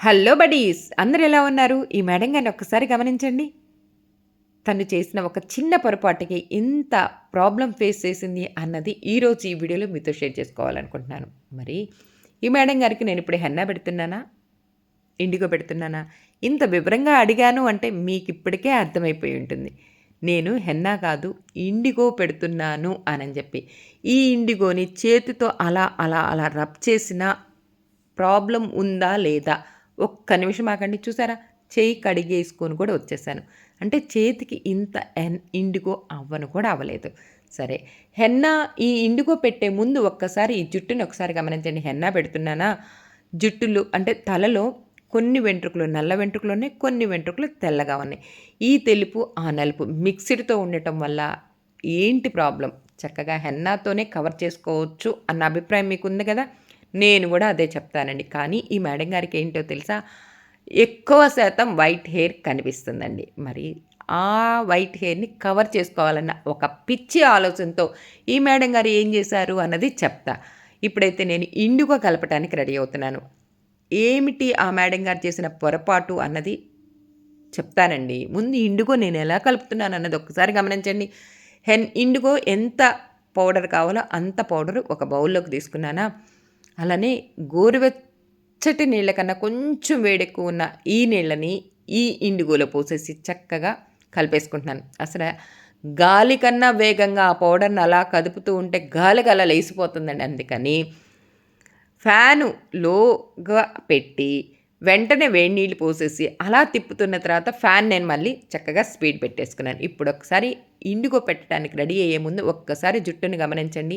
Hello buddies! అందరు ఎలా ఉన్నారు? ఈ మేడం గారిని ఒక్కసారి గమనించండి. తను చేసిన ఒక చిన్న పొరపాటుకి ఇంత ప్రాబ్లం ఫేస్ చేసింది అన్నది ఈరోజు ఈ వీడియోలో మీతో షేర్ చేసుకోవాలనుకుంటున్నాను. మరి ఈ మేడం గారికి నేను ఇప్పుడు హెన్నా పెడుతున్నానా? ఇండిగో పెడుతున్నానా? ఇంత వివరంగా అడిగాను అంటే మీకు ఇప్పటికే అర్థమైపోయి ఉంటుంది. నేను హెన్నా కాదు ఇండిగో పెడుతున్నాను అని చెప్పి. ఈ ఇండిగోని చేతితో అలా అలా అలా రబ్ చేసిన ప్రాబ్లం ఉందా లేదా? ఒక్క నిమిషం ఆగండి. చూసారా? చేయి కడిగేసుకొని కూడా వచ్చేసాను. అంటే చేతికి ఇంత ఎన్ ఇండిగో అవ్వను కూడా అవ్వలేదు. సరే. హెన్నా ఈ ఇండిగో పెట్టే ముందు ఒక్కసారి ఈ జుట్టుని ఒకసారి గమనించండి. హెన్నా పెడుతున్నానా? జుట్టులు అంటే తలలో కొన్ని వెంట్రుకలు నల్ల వెంట్రుకలు ఉన్నాయి కొన్ని వెంట్రుకలు తెల్లగా ఉన్నాయి. ఈ తెలుపు ఆ నలుపు మిక్సిడ్తో ఉండటం వల్ల ఏంటి ప్రాబ్లం? చక్కగా హెన్నాతోనే కవర్ చేసుకోవచ్చు అన్న అభిప్రాయం మీకు ఉంది కదా? నేను కూడా అదే చెప్తానండి. కానీ ఈ మేడం గారికి ఏంటో తెలుసా? ఎక్కువ శాతం వైట్ హెయిర్ కనిపిస్తుందండి. మరి ఆ వైట్ హెయిర్ని కవర్ చేసుకోవాలన్న ఒక పిచ్చి ఆలోచనతో ఈ మేడం గారు ఏం చేశారు అన్నది చెప్తా. ఇప్పుడైతే నేను ఇండుగో కలపడానికి రెడీ అవుతున్నాను. ఏమిటి ఆ మేడం గారు చేసిన పొరపాటు అన్నది చెప్తానండి. ముందు ఇండుగో నేను ఎలా కలుపుతున్నాను అన్నది ఒక్కసారి గమనించండి. హెన్ ఇండుగో ఎంత పౌడర్ కావాలో అంత పౌడర్ ఒక బౌల్లోకి తీసుకున్నానా? అలానే గోరువెచ్చటి నీళ్ళ కన్నా కొంచెం వేడెక్కువ ఉన్న ఈ నీళ్ళని ఈ ఇండిగోలో పోసేసి చక్కగా కలిపేసుకుంటున్నాను. అసలు గాలి కన్నా వేగంగా ఆ పౌడర్ని అలా కదుపుతూ ఉంటే గాలికి అలా లేసిపోతుందండి. అందుకని ఫ్యాను లోగా పెట్టి వెంటనే వేడి నీళ్ళు పోసేసి అలా తిప్పుతున్న తర్వాత ఫ్యాన్ నేను మళ్ళీ చక్కగా స్పీడ్ పెట్టేసుకున్నాను. ఇప్పుడు ఒకసారి ఇండిగో పెట్టడానికి రెడీ అయ్యే ముందు ఒక్కసారి జుట్టుని గమనించండి.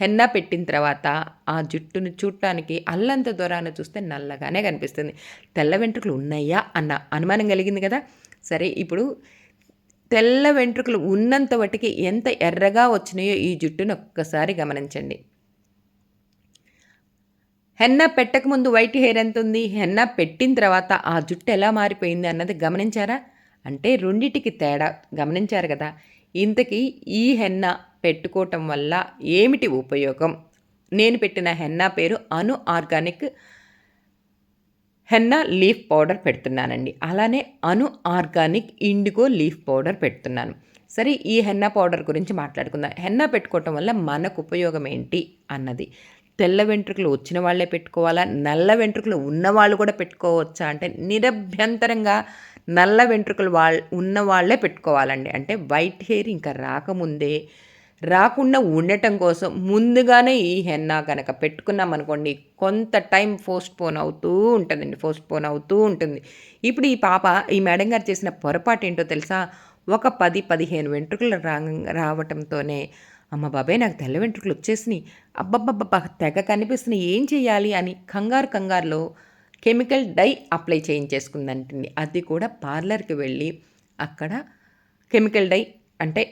హెన్నా పెట్టిన తర్వాత ఆ జుట్టును చూడటానికి అల్లంత దూరాన చూస్తే నల్లగానే కనిపిస్తుంది. తెల్ల వెంట్రుకలు ఉన్నాయా అన్న అనుమానం కలిగింది కదా? సరే ఇప్పుడు తెల్ల వెంట్రుకలు ఉన్నంత వాటికి ఎంత ఎర్రగా వచ్చినాయో ఈ జుట్టును ఒక్కసారి గమనించండి. హెన్నా పెట్టకముందు వైట్ హెయిర్ ఎంత ఉంది? హెన్నా పెట్టిన తర్వాత ఆ జుట్టు ఎలా మారిపోయింది అన్నది గమనించారా? అంటే రెండిటికి తేడా గమనించారు కదా. ఇంతకీ ఈ హెన్నా పెట్టుకోవటం వల్ల ఏమిటి ఉపయోగం? నేను పెట్టిన హెన్నా పేరు Anu organic henna leaf powder పెడుతున్నానండి. అలానే Anu organic indigo leaf powder పెడుతున్నాను. సరే ఈ హెన్నా పౌడర్ గురించి మాట్లాడుకుందాం. హెన్నా పెట్టుకోవటం వల్ల మనకు ఉపయోగం ఏంటి అన్నది. తెల్ల వెంట్రుకలు వచ్చిన వాళ్ళే పెట్టుకోవాలా? నల్ల వెంట్రుకలు ఉన్నవాళ్ళు కూడా పెట్టుకోవచ్చా? అంటే నిరభ్యంతరంగా నల్ల వెంట్రుకలు వాళ్ళ ఉన్న వాళ్ళే పెట్టుకోవాలండి. అంటే వైట్ హెయిర్ ఇంకా రాకముందే రాకుండా ఉండటం కోసం ముందుగానే ఈ హెన్నా కనుక పెట్టుకున్నాం అనుకోండి కొంత టైం పోస్ట్ పోన్ అవుతూ ఉంటుందండి పోస్ట్ పోన్ అవుతూ ఉంటుంది. ఇప్పుడు ఈ పాప ఈ మేడం గారు చేసిన పొరపాటు ఏంటో తెలుసా? ఒక పది పదిహేను వెంట్రుకలు రా రావటంతోనే అమ్మ బాబాయ్ నాకు తెల్ల వెంట్రుకలు వచ్చేసినాయి. అబ్బబ్బబ్బబ్బ తెగ కనిపిస్తున్నాయి ఏం చేయాలి అని కంగారు కంగారులో కెమికల్ డై అప్లై చేయించేసుకుందంటుంది. అది కూడా పార్లర్కి వెళ్ళి అక్కడ కెమికల్ డై అంటే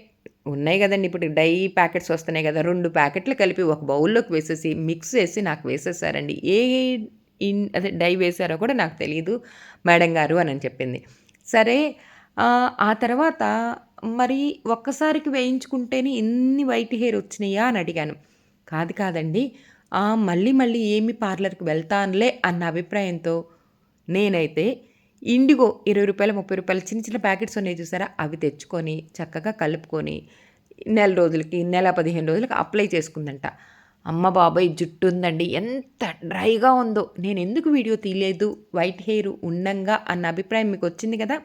ఉన్నాయి కదండి. ఇప్పుడు డై ప్యాకెట్స్ వస్తున్నాయి కదా. రెండు ప్యాకెట్లు కలిపి ఒక బౌల్లోకి వేసేసి మిక్స్ చేసి నాకు వేసేసారండి. ఏ ఇన్ అదే డై వేశారో కూడా నాకు తెలియదు మేడం గారు అని చెప్పింది. సరే ఆ తర్వాత మరి ఒక్కసారికి వేయించుకుంటేనే ఇన్ని వైట్ హెయిర్ వచ్చినాయా అని అడిగాను. కాదు కాదండి మళ్ళీ మళ్ళీ ఏమి పార్లర్కి వెళ్తానులే అన్న అభిప్రాయంతో నేనైతే ఇండిగో ఇరవై రూపాయలు ముప్పై రూపాయలు చిన్న చిన్న ప్యాకెట్స్ ఉన్నాయి చూసారా? అవి తెచ్చుకొని చక్కగా కలుపుకొని నెల రోజులకి నెల పదిహేను రోజులకి అప్లై చేసుకుందంట. అమ్మ బాబాయ్ జుట్టు ఉందండి. ఎంత డ్రైగా ఉందో. నేను ఎందుకు వీడియో తీయలేదు? వైట్ హెయిర్ ఉండంగా అన్న అభిప్రాయం మీకు వచ్చింది కదా?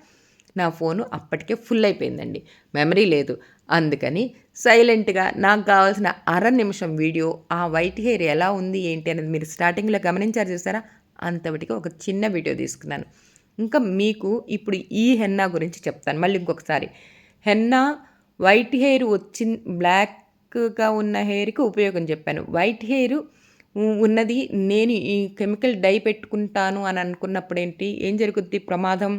నా ఫోను అప్పటికే ఫుల్ అయిపోయిందండి. మెమరీ లేదు. అందుకని సైలెంట్గా నాకు కావాల్సిన అర నిమిషం వీడియో ఆ వైట్ హెయిర్ ఎలా ఉంది ఏంటి అనేది మీరు స్టార్టింగ్లో గమనించారు చూసారా? అంతవటికి ఒక చిన్న వీడియో తీసుకున్నాను. ఇంకా మీకు ఇప్పుడు ఈ హెన్నా గురించి చెప్తాను. మళ్ళీ ఇంకొకసారి. హెన్నా వైట్ హెయిర్ వచ్చి బ్లాక్గా ఉన్న హెయిర్కి ఉపయోగం చెప్పాను. వైట్ హెయిర్ ఉన్నది నేను ఈ కెమికల్ డై పెట్టుకుంటాను అని అనుకున్నప్పుడు ఏంటి? ఏం జరుగుద్ది? ప్రమాదం?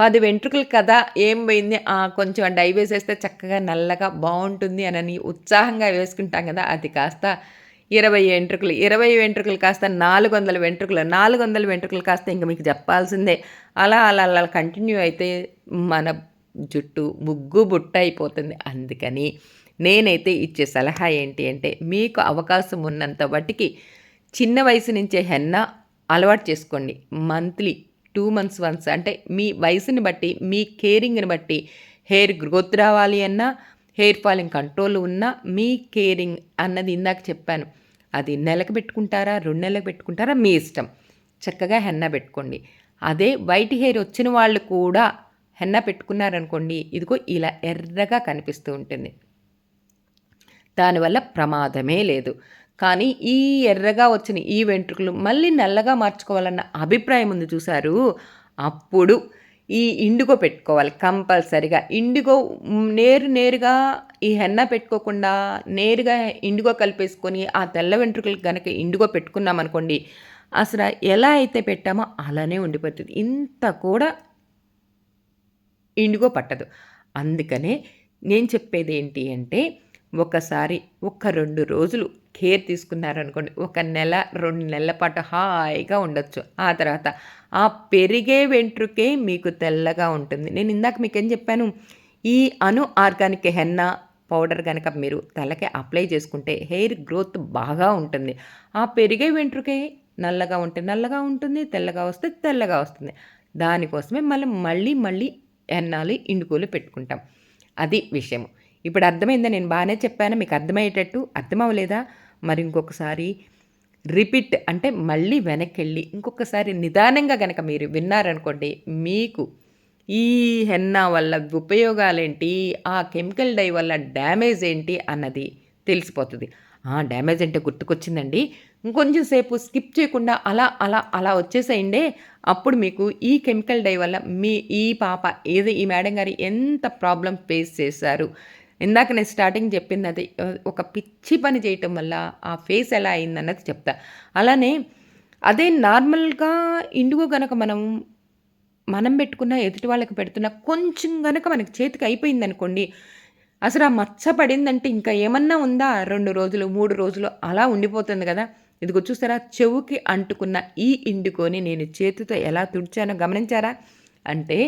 పది వెంట్రుకలు కదా ఏం పోయింది? కొంచెం డై వేసేస్తే చక్కగా నల్లగా బాగుంటుంది అని ఉత్సాహంగా వేసుకుంటాం కదా. అది కాస్త ఇరవై వెంట్రుకలు ఇరవై వెంట్రుకలు కాస్త నాలుగు వందల వెంట్రుకలు నాలుగు వందల వెంట్రుకలు కాస్త ఇంకా మీకు చెప్పాల్సిందే. అలా అలా అలా కంటిన్యూ అయితే మన జుట్టు ముగ్గు బుట్ట అయిపోతుంది. అందుకని నేనైతే ఇచ్చే సలహా ఏంటి అంటే మీకు అవకాశం ఉన్నంత వాటికి చిన్న వయసు నుంచే హెన్నా అలవాటు చేసుకోండి. మంత్లీ టూ మంత్స్ వన్స్ అంటే మీ వయసుని బట్టి మీ కేరింగ్ని బట్టి హెయిర్ గ్రోత్ రావాలి అన్నా హెయిర్ ఫాలింగ్ కంట్రోల్ ఉన్న మీ కేరింగ్ అన్నది ఇందాక చెప్పాను. అది నెలకు పెట్టుకుంటారా? రెండు నెలలకు పెట్టుకుంటారా? మీ ఇష్టం. చక్కగా హెన్న పెట్టుకోండి. అదే వైట్ హెయిర్ వచ్చిన వాళ్ళు కూడా హెన్న పెట్టుకున్నారనుకోండి ఇదిగో ఇలా ఎర్రగా కనిపిస్తూ ఉంటుంది. దానివల్ల ప్రమాదమే లేదు. కానీ ఈ ఎర్రగా వచ్చిన ఈ వెంట్రుకలు మళ్ళీ నల్లగా మార్చుకోవాలన్న అభిప్రాయం ఉంది చూసారు అప్పుడు ఈ ఇండిగో పెట్టుకోవాలి కంపల్సరిగా. ఇండిగో నేరు నేరుగా ఈ హెన్న పెట్టుకోకుండా నేరుగా ఇండిగో కలిపేసుకొని ఆ తెల్ల వెంట్రుకలు కనుక ఇండిగో పెట్టుకున్నాం అనుకోండి అసలు ఎలా అయితే పెట్టామో అలానే ఉండిపోతుంది. ఇంత కూడా ఇండిగో పట్టదు. అందుకనే నేను చెప్పేది ఏంటి అంటే ఒకసారి ఒక రెండు రోజులు కేర్ తీసుకున్నారనుకోండి ఒక నెల రెండు నెలల పాటు హాయిగా ఉండొచ్చు. ఆ తర్వాత ఆ పెరిగే వెంట్రుకే మీకు తెల్లగా ఉంటుంది. నేను ఇందాక మీకు ఏం చెప్పాను? ఈ అను ఆర్గానిక్ హెన్న పౌడర్ కనుక మీరు తలకి అప్లై చేసుకుంటే హెయిర్ గ్రోత్ బాగా ఉంటుంది. ఆ పెరిగే వెంట్రుకే నల్లగా ఉంటే నల్లగా ఉంటుంది తెల్లగా వస్తే తెల్లగా వస్తుంది. దానికోసమే మళ్ళీ మళ్ళీ మళ్ళీ ఎన్నాలి ఇండుకోలు పెట్టుకుంటాం. అది విషయం ఇప్పుడు అర్థమైందా? నేను బాగానే చెప్పాను మీకు అర్థమయ్యేటట్టు. అర్థమవ్వలేదా? మరి ఇంకొకసారి రిపీట్ అంటే మళ్ళీ వెనక్కి వెళ్ళి ఇంకొకసారి నిదానంగా కనుక మీరు విన్నారనుకోండి మీకు ఈ హెన్నా వల్ల ఉపయోగాలేంటి? ఆ కెమికల్ డై వల్ల డ్యామేజ్ ఏంటి? అన్నది తెలిసిపోతుంది. ఆ డ్యామేజ్ అంటే గుర్తుకొచ్చిందండి. ఇంకొంచెం సేపు స్కిప్ చేయకుండా అలా అలా అలా వచ్చేసేయండి. అప్పుడు మీకు ఈ కెమికల్ డై వల్ల మీ ఈ పాప ఏది ఈ మేడం గారు ఎంత ప్రాబ్లం ఫేస్ చేశారు? ఇందాక నేను స్టార్టింగ్ చెప్పింది అది ఒక పిచ్చి పని చేయటం వల్ల ఆ ఫేస్ ఎలా అయిందన్నది చెప్తా. అలానే అదే నార్మల్గా ఇండిగో కనుక మనం మనం పెట్టుకున్న ఎదుటి వాళ్ళకి పెడుతున్న కొంచెం కనుక మనకి చేతికి అయిపోయింది అనుకోండి అసలు ఆ మచ్చ పడిందంటే ఇంకా ఏమన్నా ఉందా? రెండు రోజులు మూడు రోజులు అలా ఉండిపోతుంది కదా. ఇదిగో చూసారా చెవుకి అంటుకున్న ఈ ఇండికోని నేను చేతితో ఎలా తుడిచానో గమనించారా? అంటే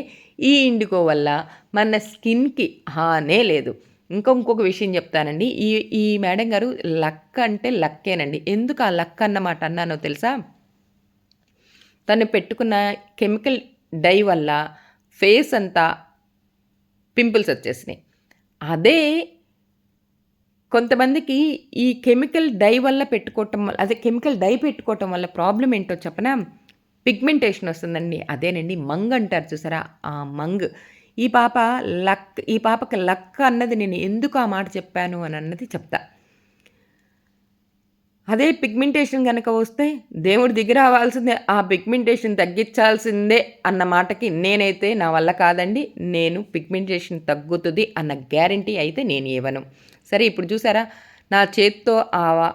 ఈ ఇండికో వల్ల మన స్కిన్కి హానే లేదు. ఇంకా ఇంకొక విషయం చెప్తానండి. ఈ ఈ మేడం గారు లక్ అంటే లక్కేనండి. ఎందుకు ఆ లక్ అన్నమాట అన్నానో తెలుసా? తను పెట్టుకున్న కెమికల్ డై వల్ల ఫేస్ అంతా పింపుల్స్ వచ్చేసినాయి. అదే కొంతమందికి ఈ కెమికల్ డై వల్ల పెట్టుకోవటం వల్ల అదే కెమికల్ డై పెట్టుకోవటం వల్ల ప్రాబ్లం ఏంటో చెప్పనా? పిగ్మెంటేషన్ వస్తుందండి. అదేనండి మంగ్ అంటారు చూసారా? ఆ మంగ్. ఈ పాప లక్ ఈ పాపకి లక్ అన్నది నేను ఎందుకు ఆ మాట చెప్పాను అని అన్నది చెప్తా. అదే పిగ్మెంటేషన్ కనుక వస్తే దేవుడి దగ్గర అవ్వాల్సిందే ఆ పిగ్మెంటేషన్ తగ్గించాల్సిందే అన్న మాటకి నేనైతే నా వల్ల కాదండి నేను పిగ్మెంటేషన్ తగ్గుతుంది అన్న గ్యారంటీ అయితే నేను ఇవ్వను. సరే ఇప్పుడు చూసారా? నా చేత్తో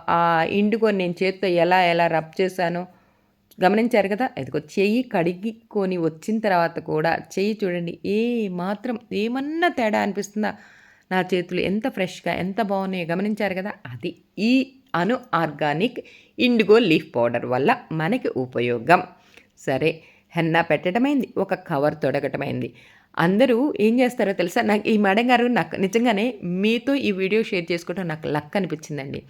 ఆ ఇండుకొని నేను చేత్తో ఎలా ఎలా రబ్ చేశానో? గమనించారు కదా? ఇదిగో చెయ్యి కడిగికొని వచ్చిన తర్వాత కూడా చెయ్యి చూడండి ఏ మాత్రం ఏమన్నా తేడా అనిపిస్తుందా? నా చేతులు ఎంత ఫ్రెష్గా ఎంత బాగున్నాయో గమనించారు కదా? అది ఈ Anu organic indigo leaf powder వల్ల మనకి ఉపయోగం. సరే హెన్నా పెట్టడమైంది ఒక కవర్ తొడగటమైంది. అందరూ ఏం చేస్తారో తెలుసా? నాకు ఈ మేడం గారు నాకు నిజంగానే మీతో ఈ వీడియో షేర్ చేసుకోవడం నాకు లక్ అనిపించిందండి.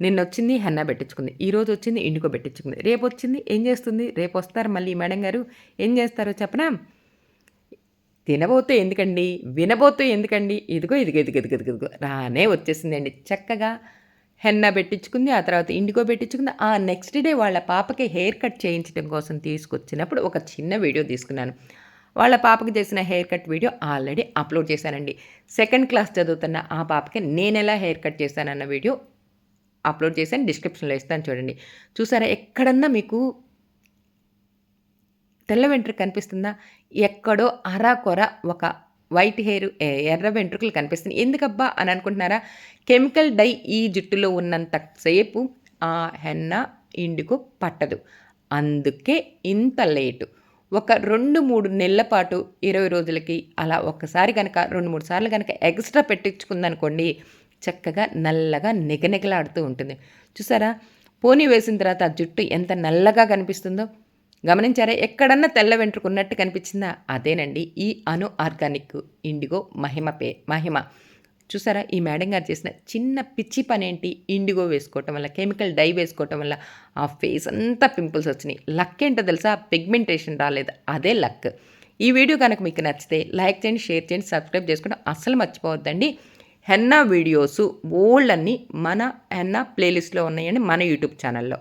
నిన్న వచ్చింది హెన్నా పెట్టించుకుంది. ఈరోజు వచ్చింది ఇండిగో పెట్టించుకుంది. రేపు వచ్చింది ఏం చేస్తుంది? రేపు వస్తారు మళ్ళీ మేడం గారు. ఏం చేస్తారో చెప్పనా? తినబోతే ఎందుకండి? వినబోతే ఎందుకండి? ఇదిగో ఇదిగో ఇదిగో ఇదిగో ఇదిగో రానే వచ్చేసిందండి. చక్కగా హెన్న పెట్టించుకుంది. ఆ తర్వాత ఇండిగో పెట్టించుకుంది. ఆ నెక్స్ట్ డే వాళ్ళ పాపకి హెయిర్ కట్ చేయించడం కోసం తీసుకొచ్చినప్పుడు ఒక చిన్న వీడియో తీసుకున్నాను. వాళ్ళ పాపకి చేసిన hair cut video already upload చేశానండి. సెకండ్ క్లాస్ చదువుతున్న ఆ పాపకి నేను ఎలా హెయిర్ కట్ చేశానన్న వీడియో అప్లోడ్ చేశాను డిస్క్రిప్షన్లో ఇస్తాను చూడండి. చూసారా ఎక్కడన్నా మీకు తెల్ల వెంట్రుక కనిపిస్తుందా? ఎక్కడో అరాకొర ఒక వైట్ హెయిర్ ఎర్ర వెంట్రుకలు కనిపిస్తుంది ఎందుకబ్బా అని అనుకుంటున్నారా? కెమికల్ డై ఈ జుట్టులో ఉన్నంత సేపు ఆ హెన్న ఇండుకు పట్టదు. అందుకే ఇంత లేటు. ఒక రెండు మూడు నెలల పాటు ఇరవై రోజులకి అలా ఒక్కసారి కనుక రెండు మూడు సార్లు కనుక ఎక్స్ట్రా పెట్టించుకుందనుకోండి చక్కగా నల్లగా నిగనిగలాడుతూ ఉంటుంది. చూసారా? పోనీ వేసిన తర్వాత ఆ జుట్టు ఎంత నల్లగా కనిపిస్తుందో? గమనించారా? ఎక్కడన్నా తెల్ల వెంట్రుకున్నట్టు కనిపించిందా? అదేనండి ఈ అను ఆర్గానిక్ ఇండిగో మహిమ పే మహిమ. చూసారా? ఈ మేడం గారు చేసిన చిన్న పిచ్చి పని ఏంటి ఇండిగో వేసుకోవటం వల్ల కెమికల్ డై వేసుకోవటం వల్ల ఆ ఫేస్ అంతా పింపుల్స్ వచ్చినాయి. లక్ ఏంటో తెలుసా? పిగ్మెంటేషన్ రాలేదు. అదే లక్. ఈ వీడియో కనుక మీకు నచ్చితే లైక్ చేయండి షేర్ చేయండి సబ్స్క్రైబ్ చేసుకోవడం అస్సలు మర్చిపోవద్దండి. హెన్నా వీడియోసు ఓల్డ్ అన్నీ మన హెన్నా ప్లేలిస్ట్లో ఉన్నాయండి మన యూట్యూబ్ ఛానల్లో.